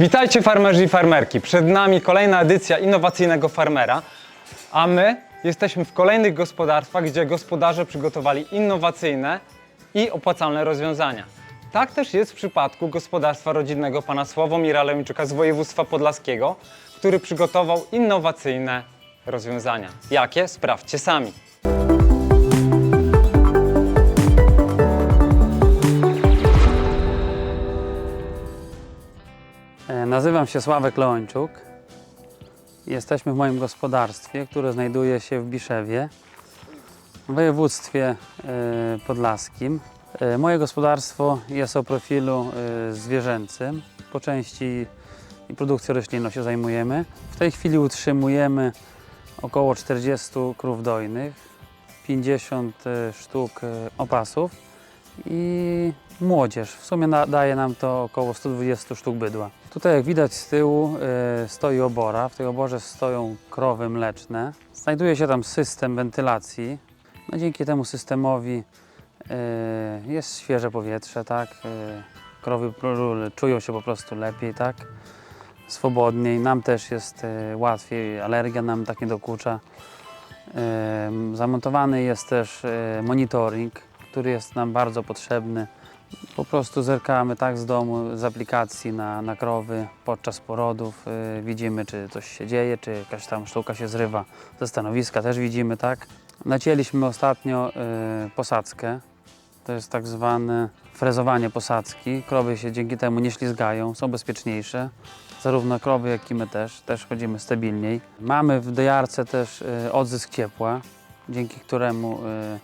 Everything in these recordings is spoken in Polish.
Witajcie farmerzy i farmerki. Przed nami kolejna edycja innowacyjnego farmera, a my jesteśmy w kolejnych gospodarstwach, gdzie gospodarze przygotowali innowacyjne i opłacalne rozwiązania. Tak też jest w przypadku gospodarstwa rodzinnego pana Sławomira Lewinczuka z województwa podlaskiego, który przygotował innowacyjne rozwiązania. Jakie? Sprawdźcie sami. Nazywam się Sławek Leończuk. Jesteśmy w moim gospodarstwie, które znajduje się w Biszewie, w województwie e, podlaskim. E, Moje gospodarstwo jest o profilu e, zwierzęcym. Po części produkcją roślinną się zajmujemy. W tej chwili utrzymujemy około 40 krów dojnych, 50 e, sztuk opasów i młodzież. W sumie daje nam to około 120 sztuk bydła. Tutaj jak widać z tyłu e, stoi obora. W tej oborze stoją krowy mleczne. Znajduje się tam system wentylacji. No, dzięki temu systemowi e, jest świeże powietrze, tak? E, krowy czują się po prostu lepiej, tak? Swobodniej. Nam też jest łatwiej, alergia nam tak nie dokucza. Zamontowany jest też monitoring, który jest nam bardzo potrzebny. Po prostu zerkamy tak z domu, z aplikacji na, na krowy podczas porodów. e, Widzimy, czy coś się dzieje, czy jakaś tam sztuka się zrywa. Ze stanowiska też widzimy, tak. Nacięliśmy ostatnio e, posadzkę. To jest tak zwane frezowanie posadzki. Krowy się dzięki temu nie ślizgają, są bezpieczniejsze. Zarówno krowy, jak i my też, też chodzimy stabilniej. Mamy w dojarce też e, odzysk ciepła, dzięki któremu e,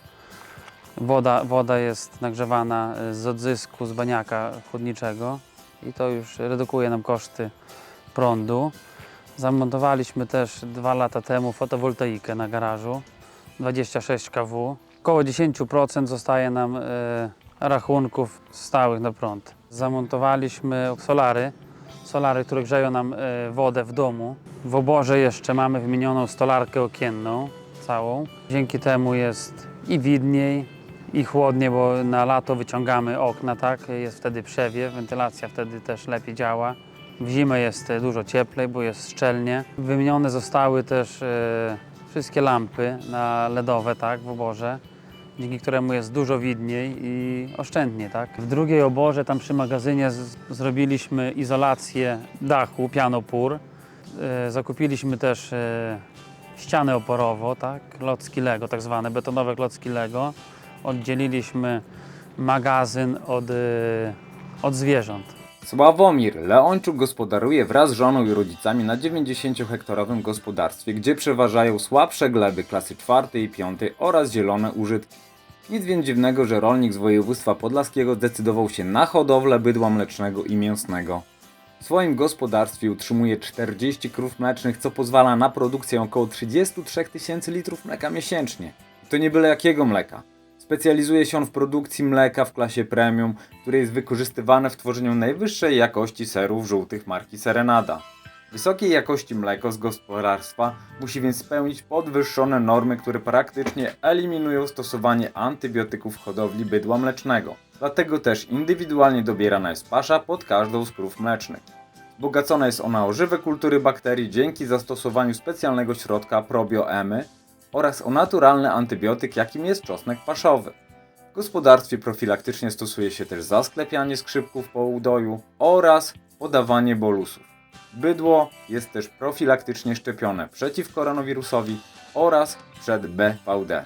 woda, woda jest nagrzewana e, z odzysku z baniaka chłodniczego i to już redukuje nam koszty prądu. Zamontowaliśmy też dwa lata temu fotowoltaikę na garażu, 26 kW. Około 10% zostaje nam e, rachunków stałych na prąd. Zamontowaliśmy solary, solary, które grzeją nam e, wodę w domu. W oborze jeszcze mamy wymienioną stolarkę okienną całą. Dzięki temu jest i widniej, i chłodniej, bo na lato wyciągamy okna, tak? Jest wtedy przewiew, wentylacja wtedy też lepiej działa. W zimę jest e, dużo cieplej, bo jest szczelnie. Wymienione zostały też e, wszystkie lampy na LEDowe, tak, w oborze, dzięki któremu jest dużo widniej i oszczędniej, tak. W drugiej oborze, tam przy magazynie, zrobiliśmy izolację dachu, pianopór. E, zakupiliśmy też e, ścianę oporowo, tak, klocki Lego, tak zwane betonowe klocki Lego. Oddzieliliśmy magazyn od, e, od zwierząt. Sławomir Leończuk gospodaruje wraz z żoną i rodzicami na 90-hektarowym gospodarstwie, gdzie przeważają słabsze gleby klasy 4 i 5 oraz zielone użytki. Nic więc dziwnego, że rolnik z województwa podlaskiego zdecydował się na hodowlę bydła mlecznego i mięsnego. W swoim gospodarstwie utrzymuje 40 krów mlecznych, co pozwala na produkcję około 33 tysięcy litrów mleka miesięcznie. To nie byle jakiego mleka. Specjalizuje się on w produkcji mleka w klasie premium, które jest wykorzystywane w tworzeniu najwyższej jakości serów żółtych marki Serenada. Wysokiej jakości mleko z gospodarstwa musi więc spełnić podwyższone normy, które praktycznie eliminują stosowanie antybiotyków w hodowli bydła mlecznego. Dlatego też indywidualnie dobierana jest pasza pod każdą z krów mlecznych. Wzbogacona jest ona o żywe kultury bakterii dzięki zastosowaniu specjalnego środka probioemy oraz o naturalny antybiotyk, jakim jest czosnek paszowy. W gospodarstwie profilaktycznie stosuje się też zasklepianie skrzypków po udoju oraz podawanie bolusów. Bydło jest też profilaktycznie szczepione przeciw koronawirusowi oraz przed BVD.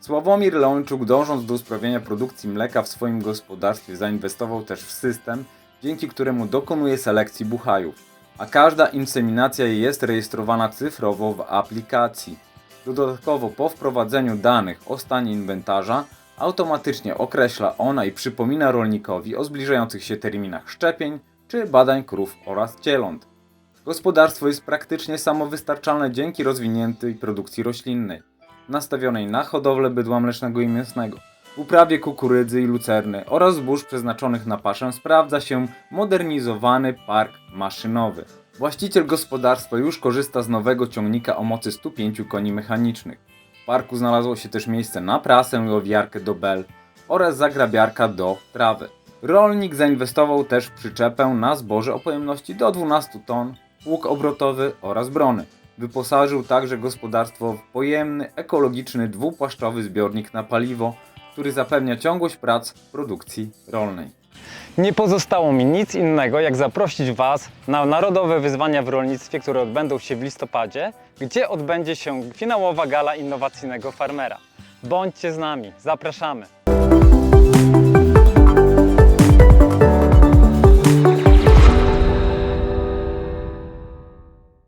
Sławomir Leończuk dążąc do usprawnienia produkcji mleka w swoim gospodarstwie zainwestował też w system, dzięki któremu dokonuje selekcji buchajów, a każda inseminacja jest rejestrowana cyfrowo w aplikacji. Dodatkowo po wprowadzeniu danych o stanie inwentarza automatycznie określa ona i przypomina rolnikowi o zbliżających się terminach szczepień czy badań krów oraz cieląt. Gospodarstwo jest praktycznie samowystarczalne dzięki rozwiniętej produkcji roślinnej, nastawionej na hodowlę bydła mlecznego i mięsnego. W uprawie kukurydzy i lucerny oraz zbóż przeznaczonych na paszę sprawdza się modernizowany park maszynowy. Właściciel gospodarstwa już korzysta z nowego ciągnika o mocy 105 koni mechanicznych. W parku znalazło się też miejsce na prasę i owiarkę do bel oraz zagrabiarka do trawy. Rolnik zainwestował też w przyczepę na zboże o pojemności do 12 ton, łuk obrotowy oraz brony. Wyposażył także gospodarstwo w pojemny, ekologiczny, dwupłaszczowy zbiornik na paliwo, który zapewnia ciągłość prac w produkcji rolnej. Nie pozostało mi nic innego, jak zaprosić Was na Narodowe Wyzwania w Rolnictwie, które odbędą się w listopadzie, gdzie odbędzie się finałowa gala innowacyjnego farmera. Bądźcie z nami, zapraszamy!